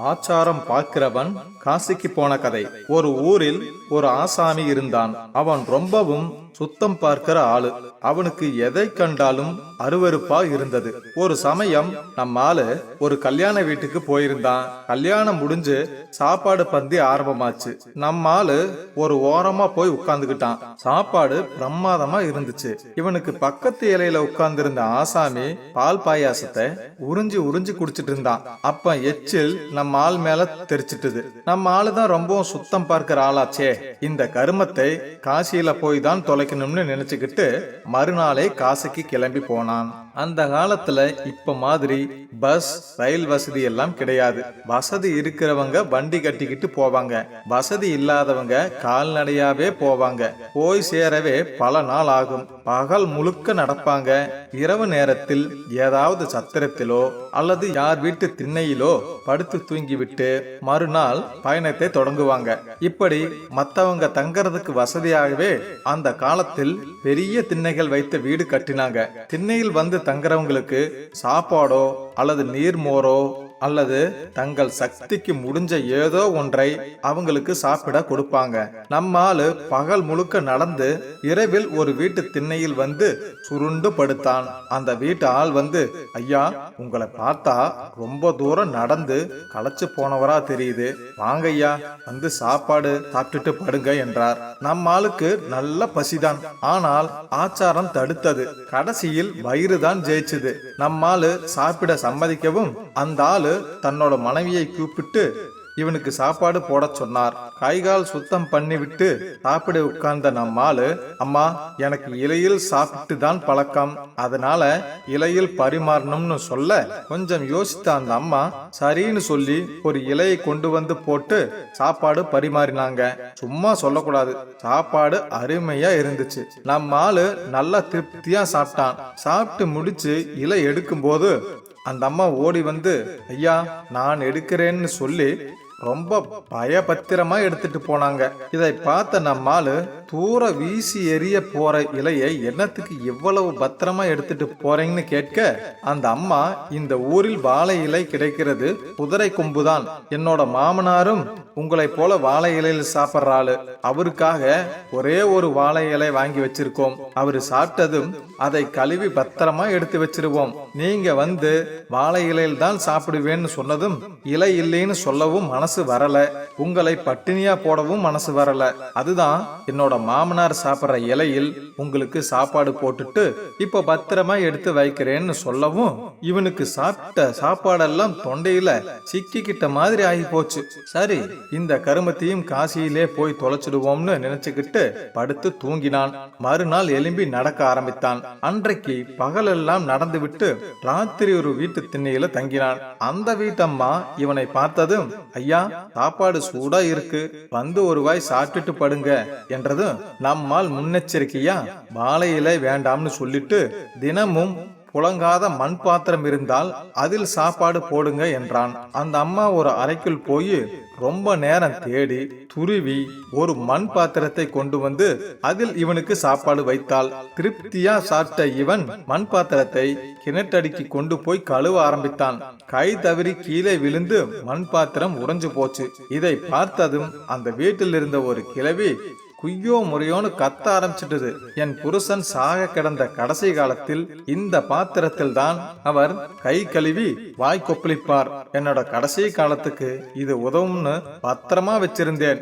ஆச்சாரம் பார்க்கிறவன் காசிக்கு போன கதை. ஒரு ஊரில் ஒரு ஆசாமி இருந்தான். அவன் ரொம்பவும் சுத்தம் பார்க்கிற ஆளு. அவனுக்கு எதை கண்டாலும் அருவருப்பா இருந்தது. ஒரு சமயம் நம்ம ஆளு ஒரு கல்யாண வீட்டுக்கு போயிருந்தான். கல்யாணம் முடிஞ்சு சாப்பாடு பந்தி ஆரம்பமாச்சு. நம்ம ஆளு ஒரு ஓரமா போய் உட்கார்ந்துகிட்டான். சாப்பாடு பிரமாதமா இருந்துச்சு. இவனுக்கு பக்கத்து இலையில உட்கார்ந்திருந்த ஆசாமி பால் பாயாசத்தை உறிஞ்சி உறிஞ்சி குடிச்சிட்டு இருந்தான். அப்ப எச்சில் நம்ம ஆள் மேல தெரிச்சிட்டுது. நம்ம ஆளுதான் ரொம்பவும் சுத்தம் பார்க்கிற ஆளாச்சே. இந்த கருமத்தை காசியில போய் தான் தொலைக்கணும்னு நினைச்சுக்கிட்டு மறுநாளே காசுக்கு கிளம்பி போனான். அந்த காலத்துல இப்ப மாதிரி பஸ் ரயில் வசதி எல்லாம் கிடையாது. வசதி இருக்கிறவங்க வண்டி கட்டிக்கிட்டு போவாங்க. வசதி இல்லாதவங்க கால்நடையாவே போவாங்க. போய் சேரவே பல நாள் ஆகும். பகல் முழுக்க நடப்பாங்க. இரவு நேரத்தில் ஏதாவது சத்திரத்திலோ அல்லது யார் வீட்டு திண்ணையிலோ படுத்து தூங்கிவிட்டு மறுநாள் பயணத்தை தொடங்குவாங்க. இப்படி மத்தவங்க தங்கறதுக்கு வசதியாகவே அந்த காலத்தில் பெரிய திண்ணைகள் வைத்த வீடு கட்டினாங்க. திண்ணையில் வந்து தங்குறவங்களுக்கு சாப்பாடோ அல்லது நீர்மோரோ அல்லது தங்கள் சக்திக்கு முடிஞ்ச ஏதோ ஒன்றை அவங்களுக்கு சாப்பிட கொடுப்பாங்க. நம்ம ஆளு பகல் முழுக்க நடந்து இரவில் ஒரு வீட்டு திண்ணையில் வந்து சுருண்டு படுத்தான். அந்த வீட்டு ஆள் வந்து ஐயா உங்களை பார்த்தா ரொம்ப தூரம் நடந்து களைச்சு போனவரா தெரியுது. வாங்க ஐயா வந்து சாப்பாடு சாப்பிட்டுட்டு படுங்க என்றார். நம்ம ஆளுக்கு நல்ல பசிதான். ஆனால் ஆச்சாரம் தடுத்தது. கடைசியில் வயிறு தான் ஜெயிச்சது. நம்ம ஆளு சாப்பிட சம்மதிக்கவும் அந்த ஆளு தன்னோட மனைவியை கூப்பிட்டு இவனுக்கு சாப்பாடு போட சொன்னார். கைகால் சுத்தம் பண்ணிவிட்டு சாப்பிட உட்கார்ந்த நம்மாளு அம்மா எனக்கு இலையில் சாப்பிட்டு தான் பழக்கம். அதனால இலையில் பரிமாறணும்னு சொல்ல கொஞ்சம் யோசித்த அந்த அம்மா சரின்னு சொல்லி ஒரு இலையை கொண்டு வந்து போட்டு சாப்பாடு பரிமாறினாங்க. சும்மா சொல்லக்கூடாது. சாப்பாடு அருமையா இருந்துச்சு. நம்ம ஆளு நல்லா திருப்தியா சாப்பிட்டான். சாப்பிட்டு முடிச்சு இலை எடுக்கும் போது அந்த அம்மா ஓடி வந்து ஐயா நான் எடுக்கிறேன்னு சொல்லி ரொம்ப பயபத்திரமா எடுத்துட்டு போனாங்க. இதை பார்த்த நம்மாலு தூர வீசி எறிய போற இலையை என்னத்துக்கு எவ்வளவு பத்திரமா எடுத்துட்டு போறீங்கன்னு கேட்க அந்த அம்மா இந்த ஊரில் வாழை இலை கிடைக்கிறது குதிரை கொம்புதான். என்னோட மாமனாரும் உங்களை போல வாழை இலையில் சாப்பிட்ற ஆளு. அவருக்காக ஒரே ஒரு வாழை இலை வாங்கி வச்சிருக்கோம். அவரு சாப்பிட்டதும் அதை கழுவி பத்திரமா எடுத்து வச்சிருவோம். நீங்க வந்து வாழை இலையில் தான் சாப்பிடுவேன்னு சொன்னதும் இலை இல்லைன்னு சொல்லவும் மனசு வரல. உங்களை பட்டினியா போடவும் மனசு வரல. அதுதான் என்னோட மாமனார் சாப்பிட்ற இலையில் உங்களுக்கு சாப்பாடு போட்டுட்டு இப்ப பத்திரமா எடுத்து வைக்கிறேன்னு சொல்லவும் இவனுக்கு சாப்பிட்ட சாப்பாடெல்லாம் தொண்டையில சிக்கிக்கிட்ட மாதிரி ஆகி போச்சு சரி இந்த கருமத்தையும் காசியிலே போய் தொலைச்சிடுவோம்னு நினைச்சுக்கிட்டு படுத்து தூங்கினான். மறுநாள் எலும்பி நடக்க ஆரம்பித்தான். அன்றைக்கு பகலெல்லாம் நடந்துவிட்டு ராத்திரி ஒரு வீட்டு திண்ணையில தங்கினான். அந்த வீட்டம்மா இவனை பார்த்ததும் ஐயா சாப்பாடு சூடா இருக்கு. வந்து ஒரு வாய் சாப்பிட்டுட்டு படுங்க என்றது என்றதும் நம்மால் முன்னெச்சரிக்கையா வாழை இலை வேண்டாம்னு சொல்லிட்டு தினமும் புழங்காத மண் பாத்திரம் இருந்தால் அதில் சாப்பாடு போடுங்க என்றான். அந்த அம்மா ஒரு அறைக்குள் போய் ரொம்ப நேரம் தேடி துருவி ஒரு மண் பாத்திரத்தை கொண்டு வந்து அதில் இவனுக்கு சாப்பாடு வைத்தாள். திருப்தியா சாப்பிட்ட இவன் மண் பாத்திரத்தை கிணற்றடிக்கு கொண்டு போய் கழுவ ஆரம்பித்தான். கை தவறி கீழே விழுந்து மண் பாத்திரம் உடைஞ்சு போச்சு. இதை பார்த்ததும் அந்த வீட்டில் இருந்த ஒரு கிழவி குய்யோ முறையோன்னு கத்த ஆரம்பிச்சிட்டது. என் புருஷன் சாக கிடந்த கடைசி காலத்தில் இந்த பாத்திரத்தில் தான் அவர் கை கழுவி வாய் கொப்பளிப்பார். என்னோட கடைசி காலத்துக்கு இது உதவும்னு பத்திரமா வச்சிருந்தேன்.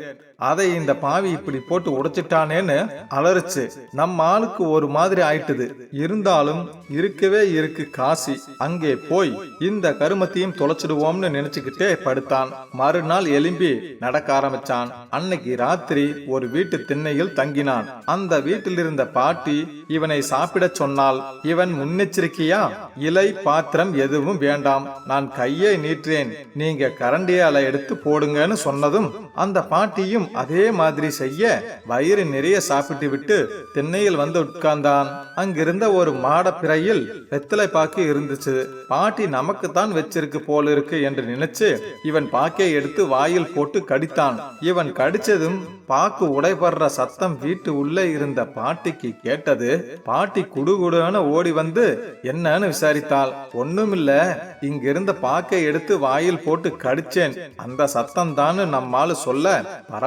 அதை இந்த பாவி இப்படி போட்டு உடைச்சிட்டானேன்னு அலறுச்சு. நம்ம ஆளுக்கு ஒரு மாதிரி ஆயிட்டுது. இருந்தாலும் இருக்கவே இருக்கு காசி. அங்கே போய் இந்த கருமத்தையும் தொலைச்சிடுவோம்னு நினைச்சுக்கிட்டே படுத்தான். மறுநாள் எலும்பி நடக்க ஆரம்பிச்சான். அன்னைக்கு ராத்திரி ஒரு வீட்டு திண்ணையில் தங்கினான். அந்த வீட்டில் இருந்த பாட்டி இவனை சாப்பிடச் சொன்னால் இவன் முன்னெச்சரிக்கையா? இலை பாத்திரம் எதுவும் வேண்டாம். நான் கையை நீற்றேன் நீங்க கரண்டியால எடுத்து போடுங்கன்னு சொன்னதும் அந்த பாட்டியும் அதே மாதிரி செய்ய வயிறு நிறைய சாப்பிட்டு விட்டு திண்ணையில் வந்து உட்கார்ந்தான். அங்கிருந்த ஒரு மாட பிறையில் வெத்தலை பாக்கு இருந்துச்சு. பாட்டி நமக்கு தான் வச்சிருக்கு போல இருக்கு என்று நினைச்சு இவன் பாக்கை எடுத்து வாயில் போட்டு கடித்தான். இவன் கடிச்சதும் பாக்கு உடைபடுற சத்தம் வீட்டு உள்ளே இருந்த பாட்டிக்கு கேட்டது. பாட்டி குடுகுடுன்னு ஓடி வந்து என்னன்னு விசாரித்தாள். ஒண்ணுமில்ல இங்கிருந்த பாக்கை எடுத்து வாயில் போட்டு கடிச்சேன். அந்த சத்தம் தான் நம்மால சொல்ல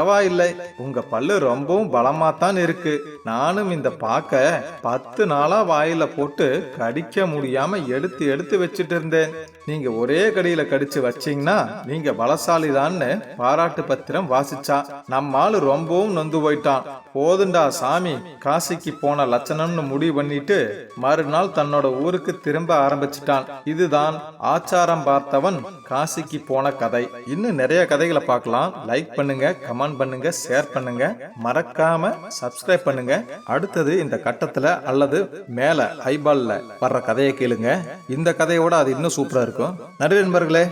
பரவாயில்லை. உங்க பல்லு ரொம்பவும் பலமா தான் இருக்கு. நானும் இந்த பாக்க பத்து நாளா வாயில போட்டு கடிக்க முடியாம எடுத்து எடுத்து வச்சிட்டு இருந்தேன். நீங்க ஒரே கடியில கடிச்சு வச்சீங்கன்னா நீங்க பலசாலிதான்னு பாராட்டு பத்திரம் வாசிச்சான் நம்மாளு ரொம்பவும் நொந்து போயிட்டான். போதுண்டா சாமி காசிக்கு போன லட்சணம்னு முடிவு பண்ணிட்டு மறுநாள் தன்னோட ஊருக்கு திரும்ப ஆரம்பிச்சிட்டான். இதுதான் ஆச்சாரம் பார்த்தவன் காசிக்கு போன கதை. இன்னும் நிறைய கதைகளை பார்க்கலாம். லைக் பண்ணுங்க கமெண்ட் பண்ணுங்க ஷேர் பண்ணுங்க. மறக்காம சப்ஸ்கிரைப் பண்ணுங்க. அடுத்தது இந்த கட்டத்துல அல்லது மேல ஐபால்ல வர்ற கதையை கேளுங்க. இந்த கதையோட அது இன்னும் சூப்பரா இருக்கும் நன்றி நண்பர்களே.